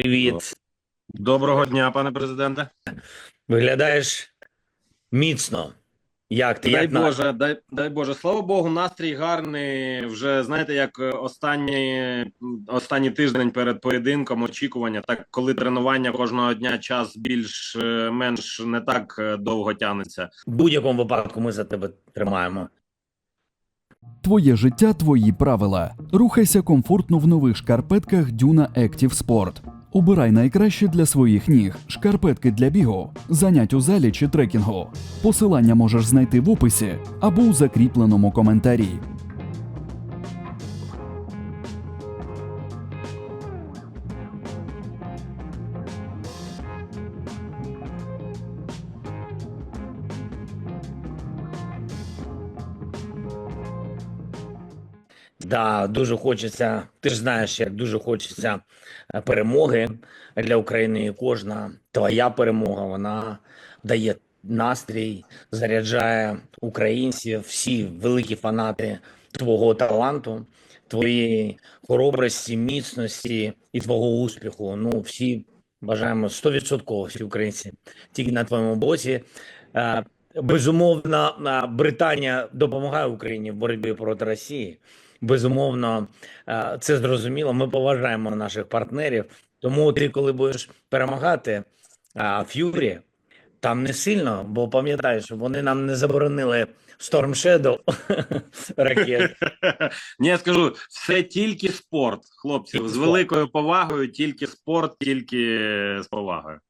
Привіт. Доброго дня, пане президенте. Виглядаєш міцно. Як ти? Дай Як на- Боже, дай, дай Боже, слава Богу, настрій гарний. Вже знаєте, як останній, останній тиждень перед поєдинком, очікування. Так, коли тренування кожного дня час більш-менш не так довго тягнеться. В будь-якому випадку ми за тебе тримаємо. Твоє життя, твої правила. Рухайся комфортно в нових шкарпетках Duna Active Sport. Обирай найкраще для своїх ніг. Шкарпетки для бігу, занять у залі чи трекінгу. Посилання можеш знайти в описі або у закріпленому коментарі. Да, дуже хочеться. Ти ж знаєш, як дуже хочеться е, перемоги для України. І кожна твоя перемога вона дає настрій, заряджає українців, всі великі фанати твого таланту, твоєї хоробрості, міцності і твого успіху. Ну, всі бажаємо 100% всі українці тільки на твоєму боці. Е, Безумовно, е, Британія допомагає Україні в боротьбі проти Росії. Безумовно, е, це зрозуміло. Ми поважаємо наших партнерів. Тому ти, коли будеш перемагати а, Ф'юрі, там не сильно, бо пам'ятаєш, вони нам не заборонили Storm Shadow ракет. Ні, я скажу, все тільки спорт, хлопці. З великою повагою, тільки спорт, тільки з повагою.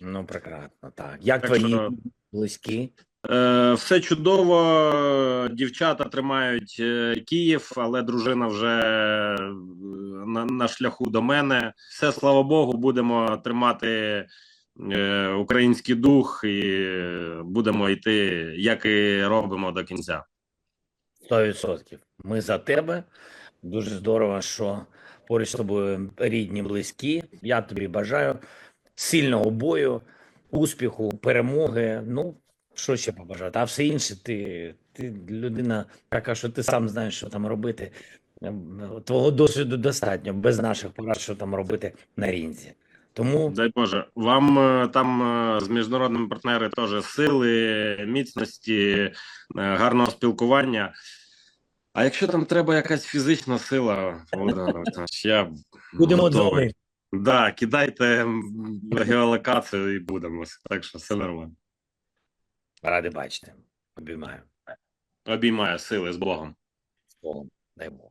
Ну, прекрасно, так. Як Так твої що- близькі? Е, все чудово. Дівчата тримають е, Київ, але дружина вже е, на, на шляху до мене. Все, слава Богу, будемо тримати український дух і будемо йти, як і робимо до кінця. 100%. Ми за тебе. Дуже здорово, що поруч з тобою рідні, близькі. Я тобі бажаю сильного бою, успіху, перемоги. Ну, що ще побажати? А все інше, ти, ти людина така, що ти сам знаєш, що там робити. Твого досвіду достатньо, без наших порад, що там робити на рінзі. Тому Дай Боже, вам е, там е, з міжнародними партнерами теж сили, міцності, е, гарного спілкування. А якщо там треба якась фізична сила, я будемо дзвонити. Да, кидайте геолокацію і будемо. Так що все нормально. Ради бачити. Обіймаю. Обіймаю сили з Богом. З Богом. Дай Бог.